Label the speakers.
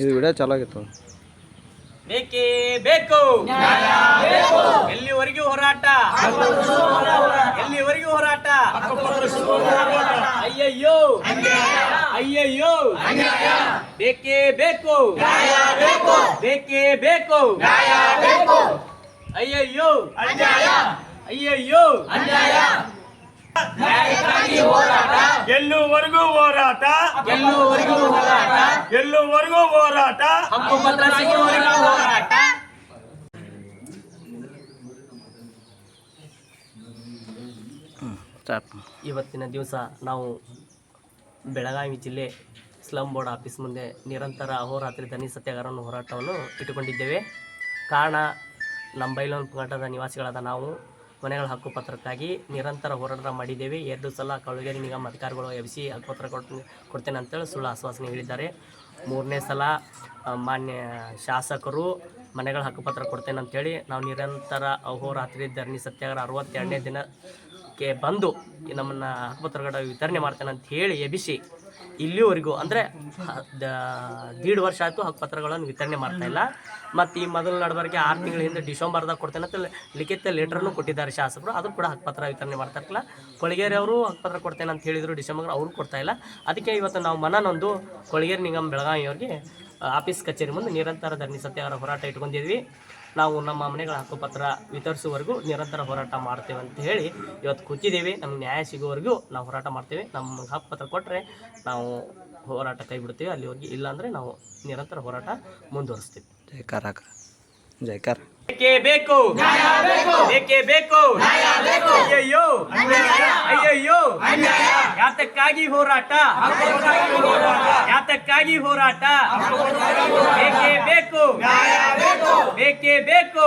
Speaker 1: ಇದು ವಿಡಿಯೋ ಚೆನ್ನಾಗಿತ್ತು
Speaker 2: ಬೇಕೇ ಬೇಕು? ಎಲ್ಲಿವರೆಗೂ ಹೋರಾಟ? ಎಲ್ಲಿವರೆಗೂ ಹೋರಾಟ? ಅಯ್ಯಯ್ಯೋ! ಅಯ್ಯಯ್ಯೋ! ಬೇಕೇ ಬೇಕು? ಬೇಕೇ ಬೇಕು? ಅಯ್ಯಯ್ಯೋ! ಅಯ್ಯಯ್ಯೋ!
Speaker 3: ಎಲ್ಲುವರೆಗೂ ಹೋರಾಟ.
Speaker 2: ಎಲ್ಲೂವರೆಗೂ ಹೋರಾಟ.
Speaker 3: ಎಲ್ಲುವರೆಗೂ ಹೋರಾಟ.
Speaker 2: ಸಿಗುವವರೆಗೂ ಹೋರಾಟ. ಇವತ್ತಿನ ದಿವಸ ನಾವು ಬೆಳಗಾವಿ ಜಿಲ್ಲೆ ಸ್ಲಂ ಬೋರ್ಡ್ ಆಫೀಸ್ ಮುಂದೆ ನಿರಂತರ ಅಹೋರಾತ್ರಿ ಧನಿ ಸತ್ಯಾಗ್ರಹವನ್ನು ಹೋರಾಟವನ್ನು ಇಟ್ಟುಕೊಂಡಿದ್ದೇವೆ. ಕಾರಣ ನಮ್ಮ ಬೈಲೋನ್ ಪುಗಾಟದ ನಿವಾಸಿಗಳಾದ ನಾವು ಮನೆಗಳ ಹಕ್ಕುಪತ್ರಕ್ಕಾಗಿ ನಿರಂತರ ಹೋರಾಟ ಮಾಡಿದ್ದೇವೆ. ಎರಡು ಸಲ ಕಳುಗೇರಿ ನಿಗಮ ಅಧಿಕಾರಿಗಳು ಎಬ್ಸಿ ಹಕ್ಕುಪತ್ರ ಕೊಟ್ಟು ಕೊಡ್ತೇನೆ ಅಂತೇಳಿ ಸುಳ್ಳು ಆಶ್ವಾಸನೆ ಹೇಳಿದ್ದಾರೆ. ಮೂರನೇ ಸಲ ಮಾನ್ಯ ಶಾಸಕರು ಮನೆಗಳ ಹಕ್ಕುಪತ್ರ ಕೊಡ್ತೇನೆ ಅಂತೇಳಿ ನಾವು ನಿರಂತರ ಅಹೋರಾತ್ರಿ ಧರಣಿ ಸತ್ಯಾಗ್ರಹ ಅರವತ್ತೆರಡನೇ ದಿನಕ್ಕೆ ಬಂದು ನಮ್ಮನ್ನು ಹಕ್ಕುಪತ್ರಗಳ ವಿತರಣೆ ಮಾಡ್ತೇನೆ ಅಂತ ಹೇಳಿ ಎಬಿಸಿ ಇಲ್ಲಿವರೆಗೂ, ಅಂದರೆ ದೀಡ್ ವರ್ಷ ಆಯಿತು ಹಕ್ಕುಪತ್ರಗಳನ್ನು ವಿತರಣೆ ಮಾಡ್ತಾ ಇಲ್ಲ. ಮತ್ತು ಈ ಮೊದಲು ನಡಬರ್ಗೆ ಆರು ತಿಂಗಳ ಹಿಂದೆ ಡಿಸೆಂಬರ್ದಾಗ ಕೊಡ್ತೇನೆ ಅಂತ ಲಿಖಿತ ಲೆಟ್ರನ್ನು ಕೊಟ್ಟಿದ್ದಾರೆ ಶಾಸಕರು. ಅದು ಕೂಡ ಹಕ್ಕುಪತ್ರ ವಿತರಣೆ ಮಾಡ್ತಾ ಇರಲಿಲ್ಲ. ಕೊಳಗೇರಿ ಅವರು ಹಕ್ಕುಪತ್ರ ಕೊಡ್ತೇನೆ ಅಂತ ಹೇಳಿದರು ಡಿಸೆಂಬರ್ ಅವರು ಕೊಡ್ತಾ ಇಲ್ಲ. ಅದಕ್ಕೆ ಇವತ್ತು ನಾವು ಮನನೊಂದು ಕೊಳಗೇರಿ ನಿಗಮ ಬೆಳಗಾವಿಯವರಿಗೆ ಆಫೀಸ್ ಕಚೇರಿ ಮುಂದೆ ನಿರಂತರ ಧರಣಿ ಸತ್ಯಾಗ್ರಹ ಹೋರಾಟ ಇಟ್ಕೊಂಡಿದ್ವಿ. ನಾವು ನಮ್ಮ ಮನೆಗಳ ಹಕ್ಕುಪತ್ರ ವಿತರಿಸುವವರೆಗೂ ನಿರಂತರ ಹೋರಾಟ ಮಾಡ್ತೇವೆ ಅಂತ ಹೇಳಿ ಇವತ್ತು ಕೂತಿದ್ದೀವಿ. ನಮ್ಗೆ ನ್ಯಾಯ ಸಿಗೋವರೆಗೂ ನಾವು ಹೋರಾಟ ಮಾಡ್ತೇವೆ. ನಮ್ಗೆ ಹಕ್ಕುಪತ್ರ ಕೊಟ್ಟರೆ ನಾವು ಹೋರಾಟ ಕೈ ಬಿಡ್ತೀವಿ ಅಲ್ಲಿವರೆಗೆ ಇಲ್ಲಾಂದರೆ ನಾವು ನಿರಂತರ ಹೋರಾಟ ಮುಂದುವರಿಸ್ತೀವಿ.
Speaker 1: ಜೈಕಾರ ಜೈಕಾರ
Speaker 2: ಬೇಕೇ? ಬೇಕು. ಬೇಕೇ? ಬೇಕು. ಅಯ್ಯಯ್ಯೋ. ಅಯ್ಯಯ್ಯೋ. ಯಾತಕ್ಕಾಗಿ ಹೋರಾಟ? ಯಾತಕ್ಕಾಗಿ ಹೋರಾಟ. ಬೇಕೇ ಬೇಕು? ಬೇಕೇ ಬೇಕು.